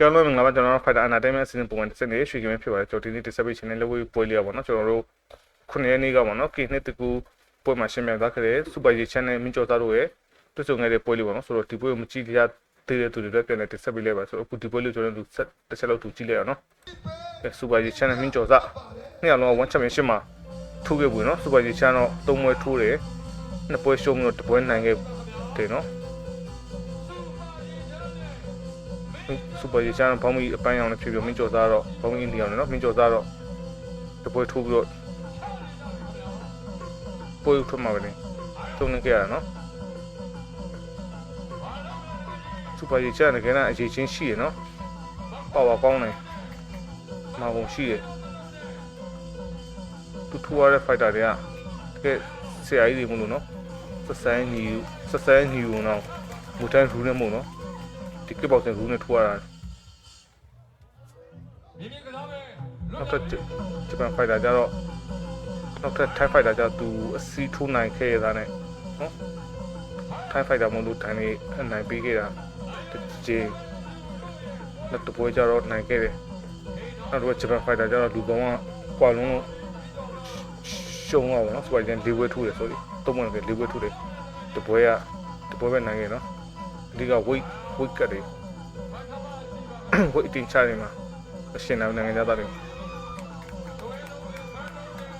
ကြောင်းလုံးမင်္ဂလာပါကျွန်တော်တို့ Fighter Entertainment အစီအစဉ်ပုံမှန်တစ်စက်နေရွှေကင်းဖြစ်ပါတယ်ကျွန်တော်ဒီနေ့ distribution နဲ့လုပ်ပြီးပွဲလေးရပါတော့ကျွန်တော်တို့ခုနှစ်ရက်နေ့ကပါတော့ K နှစ်တကူပွဲမှာရှင်းပြသွားခဲ့တဲ့ Super G Channel မင်းကျော်သားတို့ရဲ့တွေ့ဆုံခဲ့တဲ့ပွဲလေးပါတော့ဆိုတော့ဒီပွဲကိုမကြည့်ရသေးတဲ့သူတွေလည်းပြန်လည် distribute လိုက်ပါဆိုတော့အခုဒီပွဲလေးကျွန်တော်တို့ဆက်တစ်ချက်လောက်သူကြည့်လိုက်အောင်နော်အဲ Super G Channel မင်းကျော်သားနှစ်ယောက်လုံး One Championship မှာထိုးခဲ့ဘူးနော် Super G Channel တော့သုံးပွဲထိုးတယ်နှစ်ပွဲရှုံးပြီးတော့တစ်ပွဲနိုင်ခဲ့တယ်နော် စူပါရီချန်ဘောင်းမီအပိုင်းအောင်လည်းဖြစ်ပြီးမင်းကျော်သားတော့ဘောင်းမီအိန္ဒိယအောင်လည်းနော်မင်းကျော်သားတော့တပွဲထိုးပြီးတော့ပွဲထွက်မှာပဲလေတုံးနေကြရတာနော်စူပါရီချန်ကလည်းအရေးချင်းရှိရနော်ပါဝါကောင်းတယ်မာကုန်ရှိရသူထိုးရတဲ့ fighter တွေကတကယ်ဆရာကြီးတွေမလို့နော်ဆက်ဆန်းညီဆက်ဆန်းညီဦးနော်မူတန်းရူးနေမို့နော် ဒီကစ်ဘောက်ဆင်ရူးနဲ့ထိုးရတာနောက်ထပ်ဂျပန်ဖိုက်တာကြတော့နောက်ထပ်ထိုင်းဖိုက်တာကြတော့သူအစီထိုးနိုင်ခဲ့ရတာနဲ့နော်ထိုင်းဖိုက်တာမလို့ထိုင်းနေအနိုင်ပေးခဲ့တာတစ်ချိန်နောက်တစ်ပွဲကြတော့နိုင်ခဲ့တယ်နောက်တော့ဂျပန်ဖိုက်တာကြတော့လူကောင်ကကွာလုံးရှုံးအောင်နော်စပိုင်ဂျန်၄ပွဲထိုးတယ်ဆိုပြီးသုံးပွဲနဲ့၄ပွဲထိုးတယ်တပွဲကတပွဲပဲနိုင်ခဲ့နော်အဓိက weight weight ကတ်တယ် weight အတင်ချနေမှာအရှင်နိုင်နိုင်ငံသားတွေ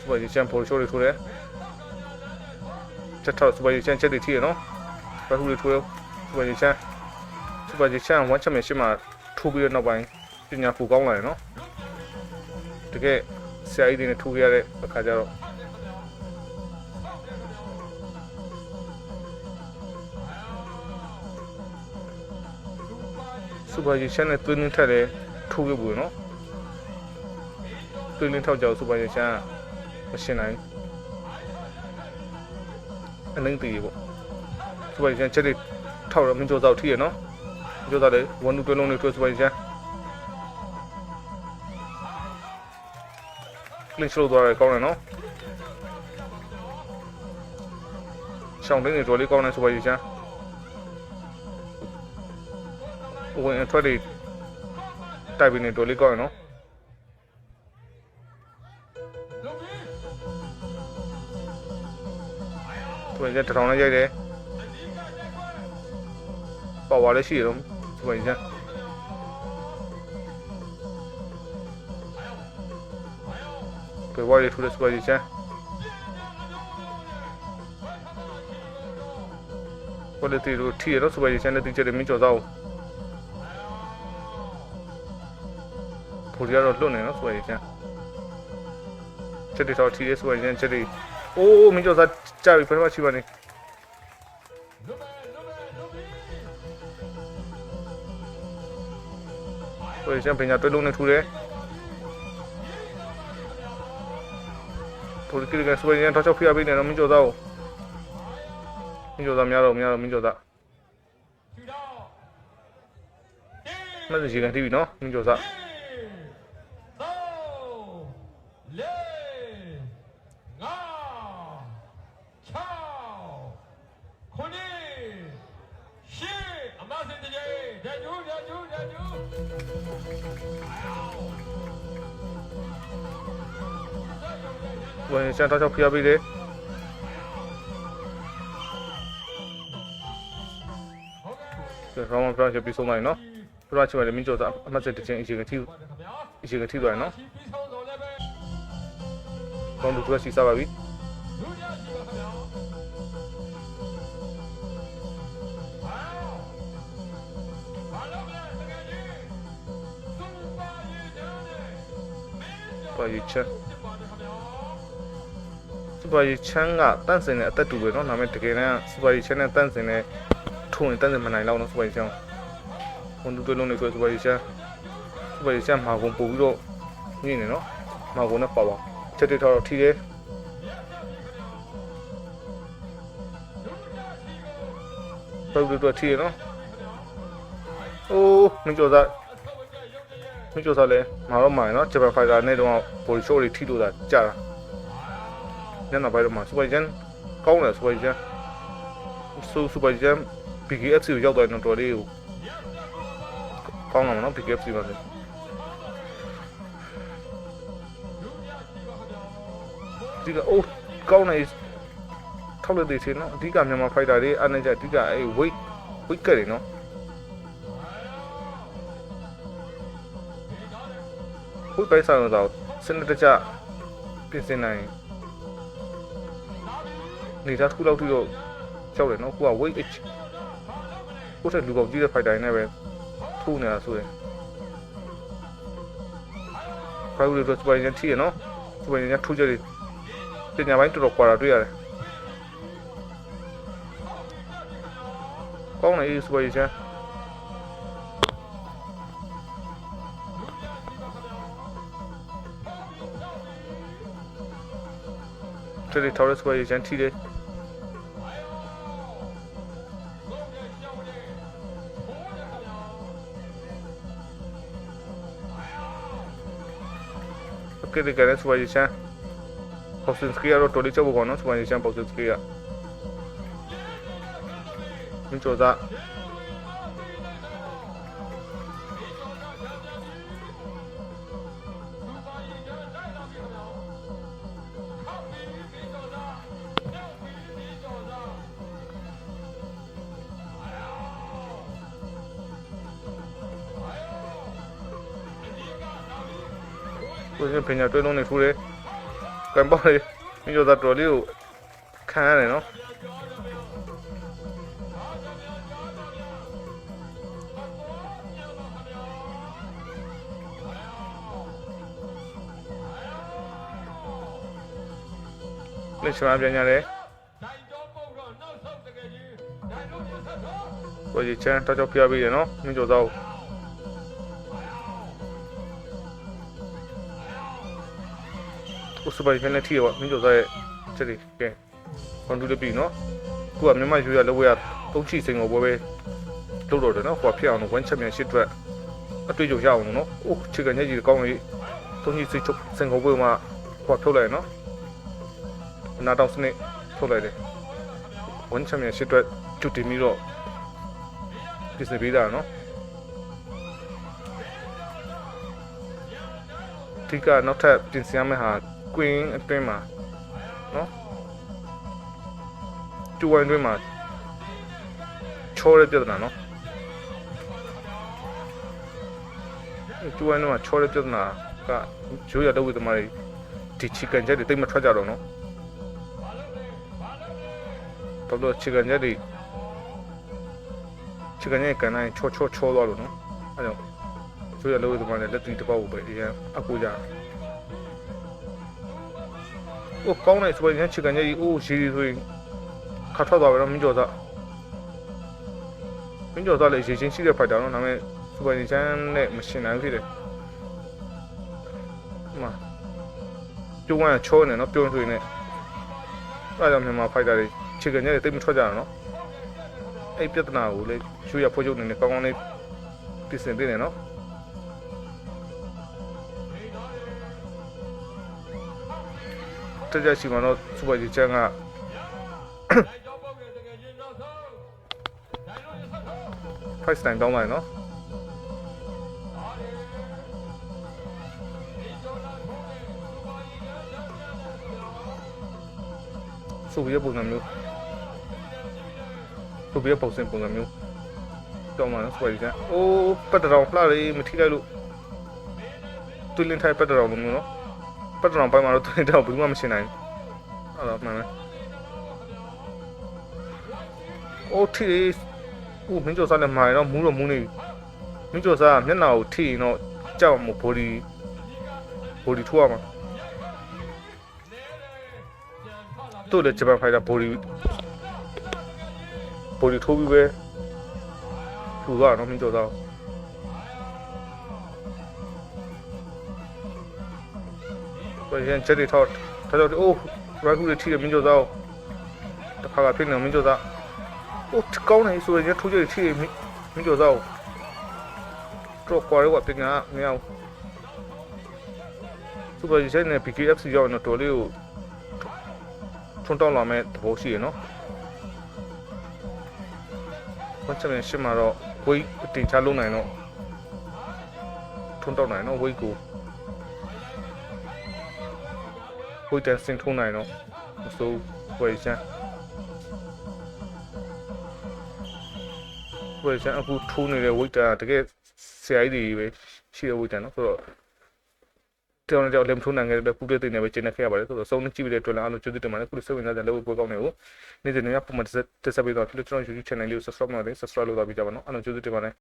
စပိုင်ဂျန်ပေါ်ရှိုးတွေထိုးတယ်ချက်ထောက်စပိုင်ဂျန်ချက်တွေထိရနော်ဘယ်ဟူတွေထိုးရစပိုင်ဂျန်စပိုင်ဂျန်ဝမ်ချမင်ရှိမှာထိုးပြီးတဲ့နောက်ပိုင်းပညာဖူကောင်းလာတယ်နော်တကယ်ဆရာကြီးတွေနဲ့ထိုးခဲ့ရတဲ့အခါကျတော့ စူပါရီချန်နဲ့တွင်းနှင်းထက်တယ်ထိုးခဲ့ဘူးနော်တွင်းနှင်းထောက်ကြောက်စူပါရီချန်ကမရှင်းနိုင်အနှင်းတီးပေါ့စူပါရီချန်ချက်တွေထောက်တော့မင်းကြောက်ထိရနော်မင်းကြောက်တယ်ဝန်နူတွင်းလုံးနဲ့ထွေးစူပါရီချန်ကလင်းချိုးသွားတယ်ကောင်းတယ်နော်ရှောင်းတင်းနေတော်လေးကောင်းတယ်စူပါရီချန် ဝင်အထွက်တွေတိုက်ပြီးနေတော်လေးကောင်းရနော်သူကတထောင်နဲ့ရိုက်တယ်ပေါ်ပါလည်းရှိရတော့သူကကြပေဝါရီထူတဲ့စပါဂျီချန်ပေါ်လက်တီတို့ထီရတော့စပါဂျီချန်နဲ့တိကျတယ်မင်းကျော်သားကို ဖိုလီကတော့လွတ်နေနော်ဆိုရချင်းချက်တွေတော့ထီးရဲဆိုရချင်းချက်တွေအိုးမင်းကျော်သားကြာပြီပထမချိပါနေဆိုရချင်းပညာတွဲလုံးနဲ့ထူတယ်ဖိုလီကကဆိုရချင်းတော့ချောက်ဖျားပေးနေတော့မင်းကျော်သားကိုမင်းကျော်သားများတော့များတော့မင်းကျော်သားမင်းစီကန်တီးပြီနော်မင်းကျော်သား ဝင်စံတော့ချောက်ဖျားပေးတယ်ကဲရောင်းမပြောချပြီးဆုံးလိုက်နော်ပြရချင်တယ်မင်းကျော်သားအမှတ်စတစ်ချင်းအချိန်ကတိအချိန်ကတိသွားရနော်ကောင်းလူတွေစီစားပါပြီပါရီချက် စူပါရီချမ်းကတန့်စင်တဲ့အသက်တူပဲเนาะဒါပေမဲ့တကယ်တမ်းစူပါရီချမ်းနဲ့တန့်စင်တဲ့ထုံရင်တန့်စင်မနိုင်တော့เนาะစူပါရီချမ်းဝန်တူတွေလုံးနေဆိုစူပါရီချမ်းစူပါရီချမ်းမာကုန်ပို့ပြီးတော့ညနေเนาะမာကုန်နဲ့ပါပါချက်တွေတော့ထီးတယ်ပုတ်တူထီးရနော်အိုးမင်းကျော်သားမင်းကျော်သားလဲမာတော့မာရနော်ဂျပန်ဖိုက်တာနဲ့တော့ပိုလီရှိုးတွေထိလို့တာကြာတာ ညနေပိုင်းတော့မှာစူပါဂျန်ကောင်းတယ်စူပါဂျန်စူစူပါဂျန် BKFC ကိုရောက်သွားရင်တော့တော်လေးကိုကောင်းလာမှာနော် BKFC ပါဆိုဒီကအိုးကောင်းနေထောက်လို့သေးချင်နော်အဓိကမြန်မာဖိုက်တာတွေအားနေကြအဓိကအဲ weight weight ကလေးနော်ဝိပိုက်ဆောင်တော့စနစ်တကျပြင်ဆင်နိုင် နေတာတစ်ခုလောက်ထိတော့ကြောက်တယ်နော်ကိုက weight ကိုယ့်ထက်လူပေါင်းကြီးတဲ့ fighter တွေနဲ့ပဲထိုးနေတာဆိုရင် fight တွေတော့စပိုင်ရန်ထိရနော်စပိုင်ရန်ထိုးကြတယ်ပညာပိုင်းတော်တော်ကွာတာတွေ့ရတယ်ကောင်းတယ်စပိုင်ရန်这里ထောက်ရစပိုင်ရ န်ထိတယ် Okay, de care să ကိုရှင်ပညာတွဲလုံးနေထိုးတယ်။ကံပေါက်လေမိကျော်သားတော်လေးကိုခံရတယ်နော်။လက်ချမပြန်ကြတယ်။ကိုကြီးချမ်းတော့ကြောက်ပြပေးတယ်နော်မိကျော်သားကို ကိုစပိုင်ဖက်နဲ့ထိရပါမိကျော်သားရဲ့ချက်လေးကဲကွန်တူလေးပြီနော်။ကိုကမြန်မာရွေးရလောက်ရသုံးချီစိန်ကိုပွဲပဲလုပ်တော့တယ်နော်။ဟိုဖြစ်အောင်ဝမ်းချက်မြန်ရှစ်အတွက်အတွေ့အကြုံရအောင်နော်။အိုးချေကန်ညကြီးကောင်းကြီးသုံးချီစိတ်ချုပ်စိန်ကိုပွဲမှာဟိုဖြုတ်လိုက်နော်။နာတောင်စနစ်ထုတ်လိုက်တယ်။ဝမ်းချက်မြန်ရှစ်အတွက်ကျွတ်တင်ပြီးတော့ပြင်ဆင်ပေးတာနော်ဒီကနောက်ထပ်ပြင်ဆင်ရမယ့်ဟာ queen အတွင်းမှာနော်ကျူဝိုင်းအတွင်းမှာချောတဲ့ပြဿနာနော်ကျူဝိုင်းအတွင်းမှာချောတဲ့ပြဿနာကရိုးရတော့ဝိသမားတွေဒီချီကန်ချက်တွေတိတ်မထွက်ကြတော့နော်တော်တော်ချီကန်ချက်တွေချီကနေကန်တိုင်းချောချောချောသွားလို့နော်အဲကြောင့်ဆိုရလို့ဒီမှာလည်းလက်တီတစ်ပေါက်ကိုပဲအရင်အကူကြ အိုးကောင်းတယ်ဆိုရင်ချီကနေကြီးအိုးရီရီဆိုရင်ခါထွက်သွားပြီတော့မင်းကျော်သားမင်းကျော်သားလည်းရေချင်းရှိတဲ့ဖိုက်တာနော်ဒါပေမဲ့စူပါနီချန်နဲ့မရှင်နိုင်ဘူးဖြစ်တယ်ဒီမှာကျုံးဝမ်းချောနေနော်ပြုံးထွေးနေအဲဒါကြောင့်မြန်မာဖိုက်တာတွေချီကနေတွေတိတ်မထွက်ကြတော့နော်အဲ့ပြဿနာကိုလေရွှေရဖွဲ့ချုပ်နေနဲ့ကောင်းကောင်းလေးပြင်ဆင်ပေးနေနော် တကြရှိမှတော့စူပါဂျီချန်ကဖိုက်စတိုင်းတောင်းလိုက်နော်စူရပုံစံမျိုးသူပြပုံစံပုံစံမျိုးတော့မှစပိုက်ကြ။အိုးပတ်တရောင်လှလေးမထိလိုက်လို့တွင်းလင်းထိုင်ပတ်တရောင်လိုမျိုးနော်။ ပတ်တရောင်ပိုင်းမှာတော့တွင်းတောင်ဘူးမှမရှင်းနိုင်ဘူး။အဲ့တော့မှန်မယ်။အိုးထိအိုးမင်းကျော်စားနဲ့မာရတော့မူးတော့မူးနေပြီ။မင်းကျော်စားကမျက်နှာကိုထိရင်တော့ကြောက်မို့ဘော်ဒီဘော်ဒီထိုးရမှာ။တို့လည်းဂျပန်ဖိုင်တာဘော်ဒီပိုလီထိုးပြီးပဲထူသွားတော့မင်းကြောက် ရင်ချက်တွေထောက်ထောက်တော့အိုးရိုက်ခုတွေထိတယ်မင်းကြောက်တော့တစ်ခါကဖြစ်နေမင်းကြောက်တော့အိုးကောင်းနေဆိုရင်ထိုးချက်တွေထိတယ်မင်းကြောက်တော့တော့ကွာရောပညာမရဘူးစူပါဂျီဆိုင်နဲ့ PKFC ရောက်တော့တော်လေးကိုထွန်းတောင်းလာမဲ့သဘောရှိရနော်ဝတ်ချက်မြန်ရှစ်မှာတော့ဝိတ်တင်ချလုံးနိုင်တော့ထွန်းတောက်နိုင်နော် weight ကို weight တန်စင်ထုံးနိုင်တော့မစိုးဝယ်ချမ်းဝယ်ချမ်းအခုထိုးနေတဲ့ weight တန်ကတကယ်ဆရာကြီးတွေပဲရှိတဲ့ weight တန်နော်ဆိုတော့တောင်းကြောက်လည်းမထုံးနိုင်ခဲ့တဲ့ပူပြတဲ့နေပဲကျင်းနေခဲ့ရပါတယ်ဆိုတော့စုံနေကြည့်ပြီးတဲ့အတွက်လည်းအားလုံးကျေးဇူးတင်ပါတယ်ခုလိုစိတ်ဝင်စားတဲ့လောက်ပွဲကောင်းတွေကိုနေ့စဉ်နေ့ပုံမှန်တက်ဆက်ပေးတော့ဖြစ်လို့ကျွန်တော် YouTube channel လေးကို subscribe လုပ်နေ subscribe လုပ်တော့ပြကြပါနော်အားလုံးကျေးဇူးတင်ပါတယ်